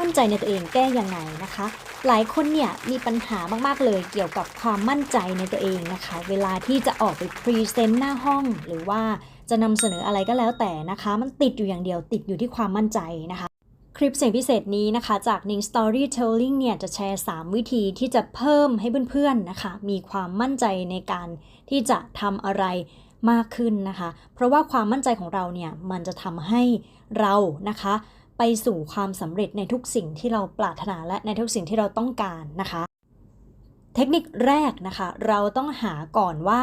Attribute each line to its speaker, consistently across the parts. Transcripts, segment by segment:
Speaker 1: มั่นใจในตัวเองแก้ยังไงนะคะ หลายคนเนี่ยมีปัญหามากๆเลยเกี่ยวกับความมั่นใจในตัวเองนะคะ เวลาที่จะออกไปพรีเซนต์หน้าห้อง หรือว่าจะนำเสนออะไรก็แล้วแต่นะคะ มันติดอยู่อย่างเดียวติดอยู่ที่ความมั่นใจนะคะ คลิปเสียงพิเศษนี้นะคะ จาก Ning Storytelling เนี่ยจะแชร์ 3 วิธีที่จะเพิ่มให้เพื่อนๆนะคะ มีความมั่นใจในการที่จะทำอะไรมากขึ้นนะคะ เพราะว่าความมั่นใจของเราเนี่ยมันจะทำให้เรานะคะ ไปสู่ความสำเร็จในทุกสิ่งที่เราปรารถนาและในทุกสิ่งที่เราต้องการนะคะ เทคนิคแรกนะคะ เราต้องหาก่อนว่า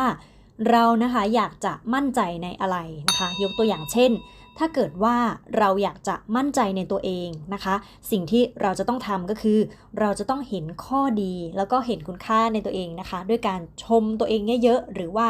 Speaker 1: เรานะคะอยากจะมั่นใจในอะไรนะคะ ยกตัวอย่างเช่น ถ้าเกิดว่าเราอยากจะมั่นใจในตัวเองนะคะ สิ่งที่เราจะต้องทำก็คือ เราจะต้องเห็นข้อดีแล้วก็เห็นคุณค่าในตัวเองนะคะ ด้วยการชมตัวเองเยอะๆหรือว่า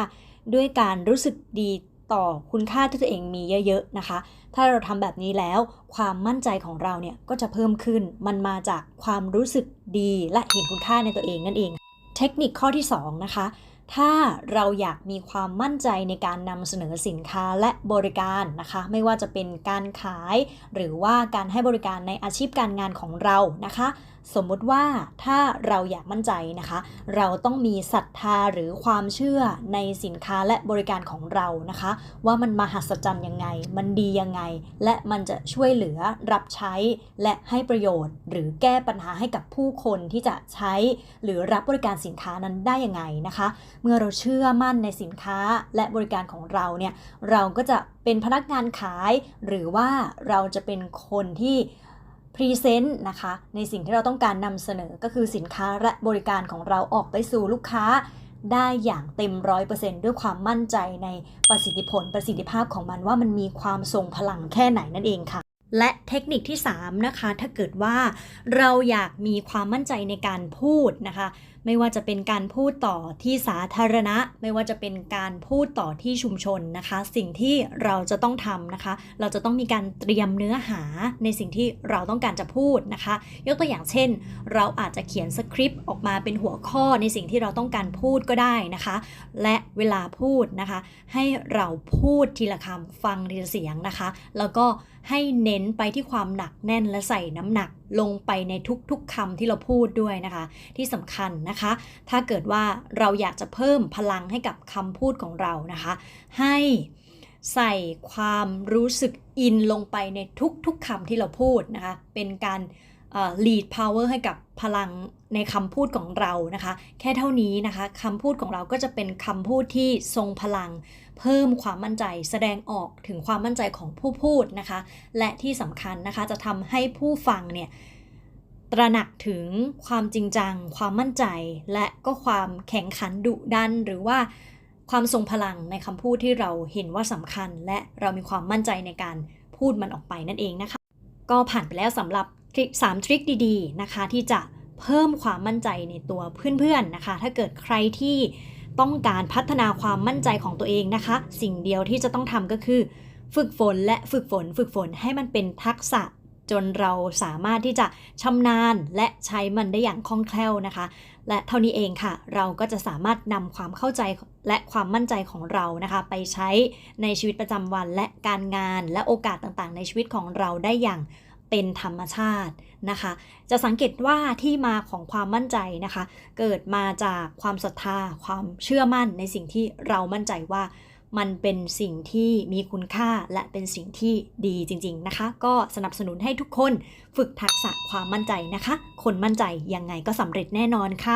Speaker 1: ด้วยการรู้สึกดี ต่อคุณค่าที่ตัวเองมีเยอะๆนะคะ ถ้าเราทำแบบนี้แล้ว ความมั่นใจของเราเนี่ยก็จะเพิ่มขึ้น มันมาจากความรู้สึกดีและเห็นคุณค่าในตัวเองนั่นเอง เทคนิคข้อที่2นะคะถ้าเราอยากมีความมั่นใจในการนำเสนอสินค้าและบริการนะคะ ไม่ว่าจะเป็นการขาย หรือว่าการให้บริการในอาชีพการงานของเรานะคะ สมมติว่าถ้าเราอยากมั่นใจนะคะ เราต้องมีศรัทธาหรือความเชื่อในสินค้าและบริการของเรานะคะ ว่ามันมหัศจรรย์ยังไง มันดียังไง และมันจะช่วยเหลือรับใช้ และให้ประโยชน์ หรือแก้ปัญหาให้กับผู้คนที่จะใช้ หรือรับบริการสินค้านั้นได้ยังไงนะคะ เมื่อเราเชื่อมั่นในสินค้าและบริการของเราเนี่ยเราก็จะเป็นพนักงานขาย หรือว่าเราจะเป็นคนที่ พรีเซนต์นะคะในสิ่งที่เราต้องการนำเสนอก็คือสินค้าและบริการของเราออกไปสู่ลูกค้า ได้อย่างเต็มร้อยเปอร์เซ็นต์ด้วยความมั่นใจในประสิทธิผลประสิทธิภาพของมันว่ามันมีความทรงพลังแค่ไหนนั่นเองค่ะและเทคนิคที่ 3 นะคะ ถ้าเกิดว่าเราอยากมีความมั่นใจในการพูดนะคะ ไม่ว่าจะเป็นการพูดต่อที่สาธารณะ ไม่ว่าจะเป็นการพูดต่อที่ชุมชนนะคะ สิ่งที่เราจะต้องทำนะคะ เราจะต้องมีการเตรียมเนื้อหาในสิ่งที่เราต้องการจะพูดนะคะ ยกตัวอย่างเช่น เราอาจจะเขียนสคริปต์ออกมาเป็นหัวข้อในสิ่งที่เราต้องการพูดก็ได้นะคะ และเวลาพูดนะคะ ให้เราพูดทีละคำฟังทีละเสียงนะคะ แล้วก็ให้เน้นไปที่ความหนักแน่นและใส่น้ำหนัก ลงไปในทุกๆคำที่เราพูดด้วยนะคะ ที่สำคัญนะคะ ถ้าเกิดว่าเราอยากจะเพิ่มพลังให้กับคำพูดของเรานะคะ ให้ใส่ความรู้สึกอินลงไปในทุกๆคำที่เราพูดนะคะ เป็นการ lead power ให้กับพลังในคำพูดของเรานะคะ แค่เท่านี้นะคะคำพูดของเราก็จะเป็นคำพูดที่ทรงพลัง เพิ่มความมั่นใจ แสดงออกถึงความมั่นใจของผู้พูดนะคะ และที่สำคัญนะคะจะทำให้ผู้ฟังเนี่ยตระหนักถึงความจริงจัง ความมั่นใจ และก็ความแข็งขันดุดัน หรือว่าความทรงพลังในคำพูดที่เราเห็นว่าสำคัญ และเรามีความมั่นใจในการพูดมันออกไปนั่นเองนะคะ ก็ผ่านไปแล้วสำหรับ ทริค3ทริคดีๆนะคะ ที่จะเพิ่มความมั่นใจในตัวเพื่อนๆนะคะ ถ้าเกิดใครที่ต้องการพัฒนาความมั่นใจของตัวเองนะคะ สิ่งเดียวที่จะต้องทำก็คือ ฝึกฝนและฝึกฝน ฝึกฝนให้มันเป็นทักษะจนเราสามารถที่จะชำนาญและใช้มันได้อย่างคล่องแคล่วนะคะ และเท่านี้เองค่ะ เราก็จะสามารถนำความเข้าใจและความมั่นใจของเรานะคะ ไปใช้ในชีวิตประจำวันและการงานและโอกาสต่างๆ ในชีวิตของเราได้อย่าง เป็นธรรมชาตินะคะ จะสังเกตว่าที่มาของความมั่นใจนะคะ เกิดมาจากความศรัทธา ความเชื่อมั่นในสิ่งที่เรามั่นใจว่ามันเป็นสิ่งที่มีคุณค่าและเป็นสิ่งที่ดีจริง ๆนะคะ ก็สนับสนุนให้ทุกคนฝึกทักษะความมั่นใจนะคะ คนมั่นใจยังไงก็สำเร็จแน่นอนค่ะ